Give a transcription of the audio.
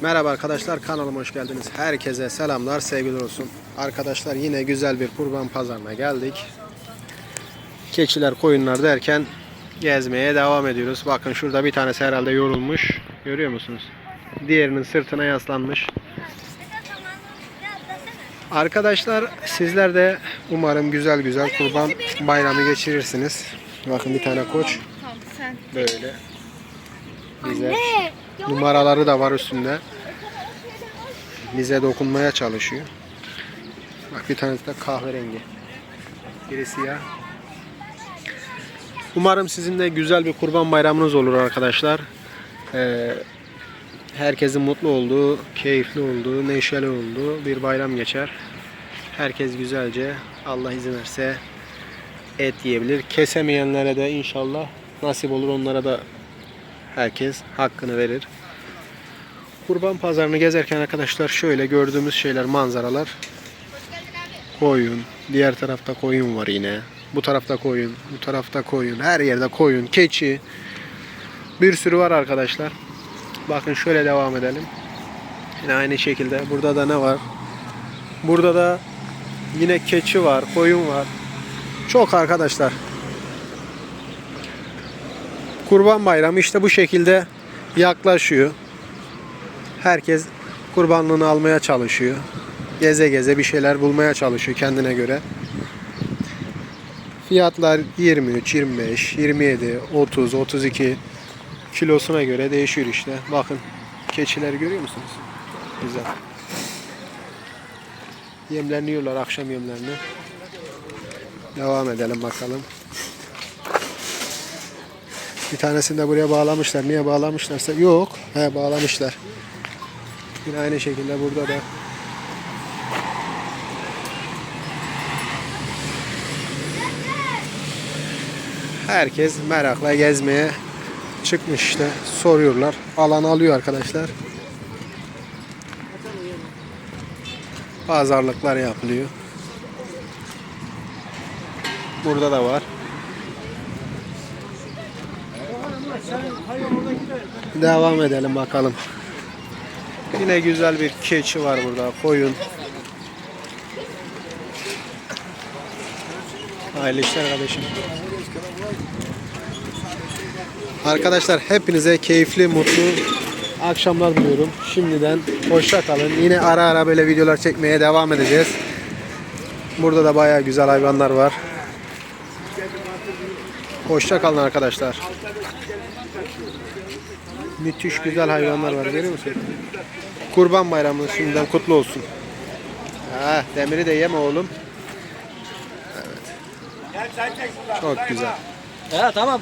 Merhaba arkadaşlar kanalıma hoş geldiniz. Herkese selamlar, sevgiler olsun. Arkadaşlar yine güzel bir kurban pazarına geldik. Keçiler, koyunlar derken gezmeye devam ediyoruz. Bakın şurada bir tanesi herhalde yorulmuş. Görüyor musunuz? Diğerinin sırtına yaslanmış. Arkadaşlar sizler de umarım güzel güzel kurban bayramı geçirirsiniz. Bakın bir tane koç böyle. Güzel. Numaraları da var üstünde. Bize dokunmaya çalışıyor. Bak bir tanesi de kahverengi. Biri siyah. Umarım sizin de güzel bir kurban bayramınız olur arkadaşlar. Ee, herkesin mutlu olduğu, keyifli olduğu, neşeli olduğu bir bayram geçer. Herkes güzelce Allah izin verse et yiyebilir. Kesemeyenlere de inşallah nasip olur onlara da herkes hakkını verir. Kurban pazarını gezerken arkadaşlar şöyle gördüğümüz şeyler manzaralar. Koyun, diğer tarafta koyun var yine. Bu tarafta koyun, bu tarafta koyun, her yerde koyun, keçi. Bir sürü var arkadaşlar. Bakın şöyle devam edelim. Yine aynı şekilde burada da ne var? Burada da yine keçi var, koyun var. Çok arkadaşlar. Kurban Bayramı işte bu şekilde yaklaşıyor. Herkes kurbanlığını almaya çalışıyor. Geze geze bir şeyler bulmaya çalışıyor kendine göre. Fiyatlar 23, 25, 27, 30, 32 kilosuna göre değişiyor işte. Bakın keçileri görüyor musunuz? Güzel. Yemlerini yiyorlar akşam yemlerini. Devam edelim bakalım. Bir tanesini de buraya bağlamışlar. Niye bağlamışlarsa? Yok. He bağlamışlar. Yine aynı şekilde burada da herkes merakla gezmeye çıkmış işte. Soruyorlar. Alan alıyor arkadaşlar. Pazarlıklar yapılıyor. Burada da var. Devam edelim bakalım. Yine güzel bir keçi var burada. Koyun. Hayırlı işler kardeşim. Arkadaşlar hepinize keyifli, mutlu akşamlar diliyorum. Şimdiden hoşça kalın. Yine ara ara böyle videolar çekmeye devam edeceğiz. Burada da bayağı güzel hayvanlar var. Hoşça kalın arkadaşlar. Müthiş güzel hayvanlar var görüyor musun? Kurban bayramı şimdiden kutlu olsun. Ha, demiri de yeme oğlum. Evet. Çok güzel. Ya tamam tamam.